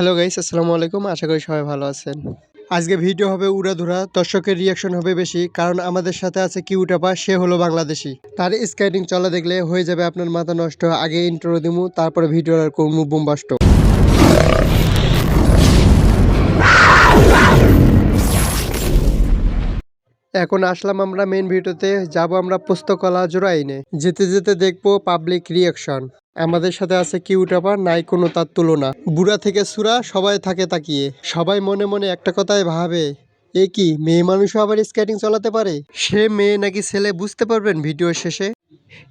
Hello guys আসসালামু আলাইকুম। আশা করি সবাই ভালো আছেন। আজকে ভিডিও হবে উড়াধুরা। দর্শকের রিয়াকশন হবে বেশি, কারণ আমাদের সাথে আছে কিউটাপা সে হলো বাংলাদেশি। তার স্কেটিং চলা দেখলে হয়ে যাবে আপনার মাথা নষ্ট। আগে ইন্ট্রো দিমু, তারপরে ভিডিও আর করমু বোমবাস্ট এখন আসলাম আমরা মেন ভিডিওতে যাব আমরা পুস্তকলা জোড়াইনে। যেতে যেতে দেখব পাবলিক রিয়াকশন আমাদের সাথে আছে কিউটাপা নাই কোনো তার তুলনা। বুড়া থেকে সুরা, সবাই থাকে তাকিয়ে। সবাই মনে মনে একটা কথাই ভাবে, এ কি, মেয়ে মানুষও আবার স্কেটিং চালাতে পারে? সে মেয়ে নাকি ছেলে বুঝতে পারবেন ভিডিও শেষে।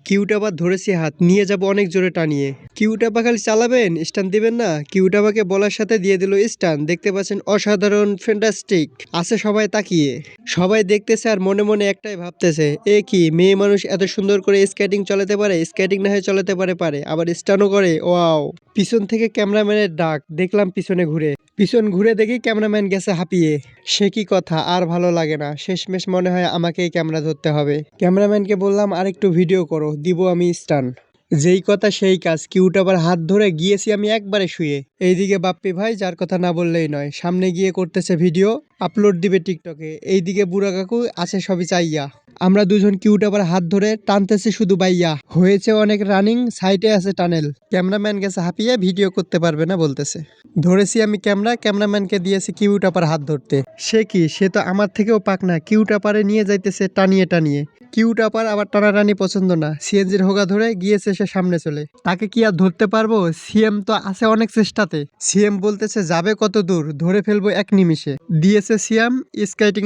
কিউটাপা ধরেছি হাত, নিয়ে যাব অনেক জোরে টানিয়ে। কিউটাবা খালি চালাবেন, স্টান দিবেন না? কিউটাবাকে বলার সাথে দিয়ে দিল স্টান, দেখতে পাচ্ছেন অসাধারণ ফ্যান্টাস্টিক আছে সবাই তাকিয়ে। সবাই দেখতেছে আর মনে মনে একটাই ভাবতেছে, এ কি, মেয়ে মানুষ এত সুন্দর করে স্কেটিং চালাতে পারে? স্কেটিং না হয়ে চালাতে পারে পারে। আবার স্টানও করে ওয়াও পিছন থেকে ক্যামেরাম্যানের ডাক, দেখলাম পিছনে ঘুরে। পিছন ঘুরে দেখি ক্যামেরাম্যান গেছে হাঁপিয়ে। সে কি কথা? আর ভালো লাগে না। শেষমেশ মনে হয় আমাকেই ক্যামেরা ধরতে হবে। ক্যামেরাম্যানকে বললাম, আরেকটু ভিডিও করো। দিব আমি স্টান যেই কথা সেই কাজ। কিউট আবার হাত ধরে গিয়েছি আমি একবারে শুয়ে। এইদিকে বাপ্পি ভাই, যার কথা না বললেই নয়, সামনে গিয়ে করতেছে ভিডিও, আপলোড দিবে টিকটকে। এইদিকে বুড়া কাকু আছে সবই চাইয়া। আমরা দুজন কিউট আবার হাত ধরে টানতেছি শুধু বাইয়া। হয়েছে অনেক রানিং সাইটে আছে টানেল ক্যামেরাম্যান গেছে হাঁপিয়ে ভিডিও করতে পারবে না বলতেছে। ধরেছি আমি ক্যামেরা ক্যামেরাম্যানকে দিয়েছি কিউট আপার হাত ধরতে। সে কি? সে তো আমার থেকেও পাক না। কিউট আপারে নিয়ে যাইতেছে টানিয়ে টানিয়ে। কিউট আপার আবার টানাটানি পছন্দ না। সিএনজির হোগা ধরে গিয়েছে সে সামনে চলে। তাকে কি আর ধরতে পারব? সিএম তো আছে অনেক চেষ্টাতে। সিএম বলতেছে, যাবে কত দূর? ধরে ফেলব এক নিমিষে। দিয়েছে সিএম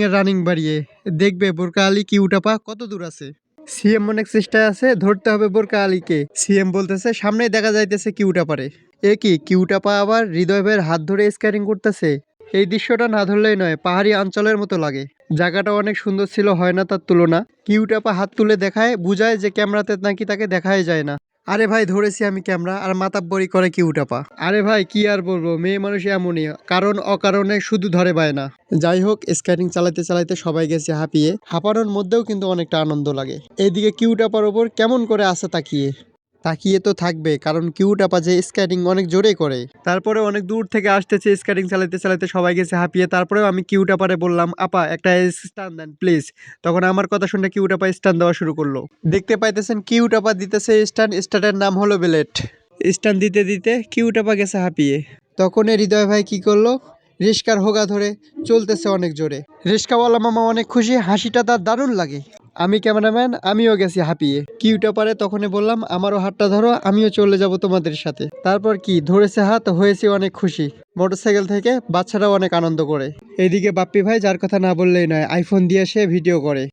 এর রানিং বাড়িয়ে। দেখবে বোরকা আলী কিউট আপা কত দূর আছে। সিএম অনেক চেষ্টায় আছে, ধরতে হবে বোরকা আলীকে। সিএম বলতেছে সামনে দেখা যাইতেছে কিউটা পারে এ কি? কিউটাপা আবার হৃদয় ভাইয়ের হাত ধরে স্কেটিং করতেছে? এই দৃশ্যটা না ধরলেই নয়, পাহাড়ি অঞ্চলের মতো লাগে। জায়গাটা অনেক সুন্দর ছিল, হয় না তার তুলনা। কিউটাপা হাত তুলে দেখায়, বুঝায় যে ক্যামেরাতে নাকি তাকে দেখাই যায় না। আরে ভাই, ধরেছি আমি ক্যামেরা, আর মাতাব্বরি করে কিউটাপা আরে ভাই, কি আর বলব, মেয়ে মানুষ এমনই, কারণ অকারণে শুধু ধরে পায় না। যাই হোক, স্কেটিং চালাতে চালাতে সবাই গেছে হাঁপিয়ে। হাঁপানোর মধ্যেও কিন্তু অনেকটা আনন্দ লাগে। এইদিকে কিউটাপার ওপর কেমন করে আসে তাকিয়ে। তাকিয়ে তো থাকবে কারণ কিউট আপা যে স্কেটিং অনেক জোরে করে। তারপরে অনেক দূর থেকে আসতেছে স্কেটিং চালাতে চালাতে সবাই গেছে হাঁপিয়ে। তারপরেও আমি কিউট আপারে বললাম আপা একটা স্টান দেন প্লিজ। তখন আমার কথা শুনে কিউট আপা স্টান দেওয়া শুরু করল। দেখতে পাইতেছেন কিউট আপা দিতেছে স্টান স্টানের নাম হলো বেলেট। স্টান দিতে দিতে কিউট আপা গেছে হাঁপিয়ে। তখন এ হৃদয় ভাই কি করল? রিস্কার হোগা ধরে চলতেছে অনেক জোরে। রিস্কাওয়ালা মামা অনেক খুশি হাসিটা তার দারুণ লাগে। আমি ক্যামেরাম্যান, আমিও গেছি হাঁপিয়ে। কিউটা পারে তখনই বললাম, আমারও হাতটা ধরো, আমিও চলে যাব তোমাদের সাথে। তারপর কি, ধরেছে হাত, হয়েছে অনেক খুশি। মোটরসাইকেল থেকে বাচ্চারাও অনেক আনন্দ করে। এইদিকে বাপ্পি ভাই, যার কথা না বললেই নয়, আইফোন দিয়ে সে ভিডিও করে।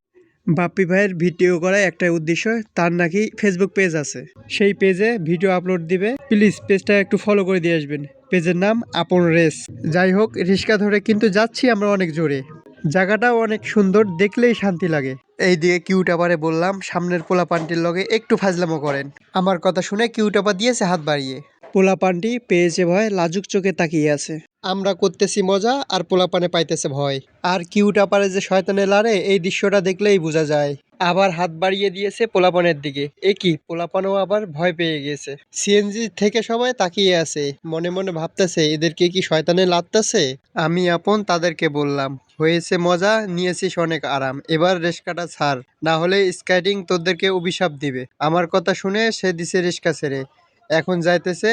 বাপ্পি ভাইয়ের ভিডিও করা একটা উদ্দেশ্য, তার নাকি ফেসবুক পেজ আছে। সেই পেজে ভিডিও আপলোড দিবে। প্লিজ, পেজটা একটু ফলো করে দিয়ে আসবেন। পেজের নাম আপন রেস। যাই হোক রিক্সা ধরে কিন্তু যাচ্ছি আমরা অনেক জোরে। জায়গাটাও অনেক সুন্দর, দেখলেই শান্তি লাগে। এই দিকে কিউট আবারে বললাম, সামনের পোলাপানটির লগে একটু ফাজলামো করেন। আমার কথা শুনে কিউট আবার দিয়েছে হাত বাড়িয়ে। পোলা পানটি পেয়েছে ভয়, লাজুক চোখে তাকিয়ে আছে। আমরা করতেছি মজা আর পোলা পানে পাইতেছে ভয়। আর কিউট আপারে যে শয়তানে লারে, এই দৃশ্যটা দেখলেই বোঝা যায়। আবার হাত বাড়িয়ে দিয়েছে পোলাপানের দিকে। এ কি, পোলাপানও আবার ভয় পেয়ে গেছে। সিএনজি থেকে সবাই তাকিয়ে আছে। মনে মনে ভাবতেছে, এদেরকে কি শয়তানে লাদতেছে? আমি আপন তাদেরকে বললাম, হয়েছে মজা, নিয়েছিস অনেক আরাম। এবার রেস্কাটা ছাড়। না হলে স্কেটিং তোদেরকে অভিশাপ দিবে। আমার কথা শুনে সে দিছে রেশকা ছেড়ে। এখন যাইতেছে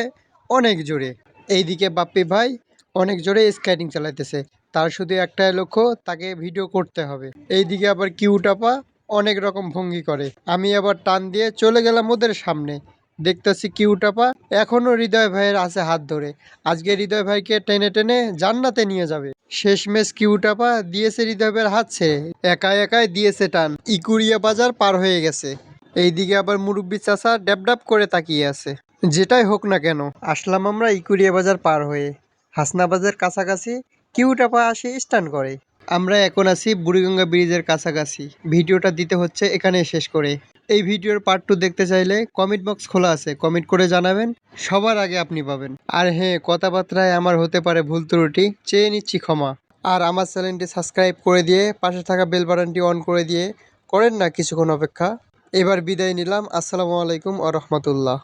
অনেক জোরে। এইদিকে বাপ্পি ভাই অনেক জোরে স্কেটিং চালাইতেছে। তার শুধু একটাই লক্ষ্য, তাকে ভিডিও করতে হবে। এইদিকে আবার কিউটাপা অনেক রকম ভঙ্গি করে। আমি আবার টান দিয়ে চলে গেলাম ওদের সামনে। দেখতেছি কিউটাপা এখনও হৃদয় ভাইয়ের আছে হাত ধরে। আজকে হৃদয় ভাইকে টেনে টেনে জান্নাতে নিয়ে যাবে। শেষ শেষমেশ কিউটাপা দিয়েছে হৃদয় ভাইয়ের হাত ছেড়ে। একাই একাই দিয়েছে টান। ইকুরিয়া বাজার পার হয়ে গেছে। এইদিকে আবার মুরব্বী চাষা ড্যাব করে তাকিয়ে আছে। যেটাই হোক না কেন, আসলাম আমরা ইকুরিয়া বাজার পার হয়ে। হাসনা বাজার কাছাকাছি কিউটাপা আসে স্টান করে। আমরা এখন আছি বুড়িগঙ্গা ব্রিজের কাছাকাছি। ভিডিওটা দিতে হচ্ছে এখানে শেষ করে। এই ভিডিওর পার্ট টু দেখতে চাইলে কমেন্ট বক্স খোলা আছে। কমেন্ট করে জানাবেন, সবার আগে আপনি পাবেন। আর হ্যাঁ কথাবার্তায় আমার হতে পারে ভুল ত্রুটি, চেয়ে নিচ্ছি ক্ষমা। আর আমার চ্যানেলটি সাবস্ক্রাইব করে দিয়ে, পাশে থাকা বেল বাটনটি অন করে দিয়ে করেন না কিছুক্ষণ অপেক্ষা। এবার বিদায় নিলাম। আসসালামু আলাইকুম আ রহমতুল্লাহ।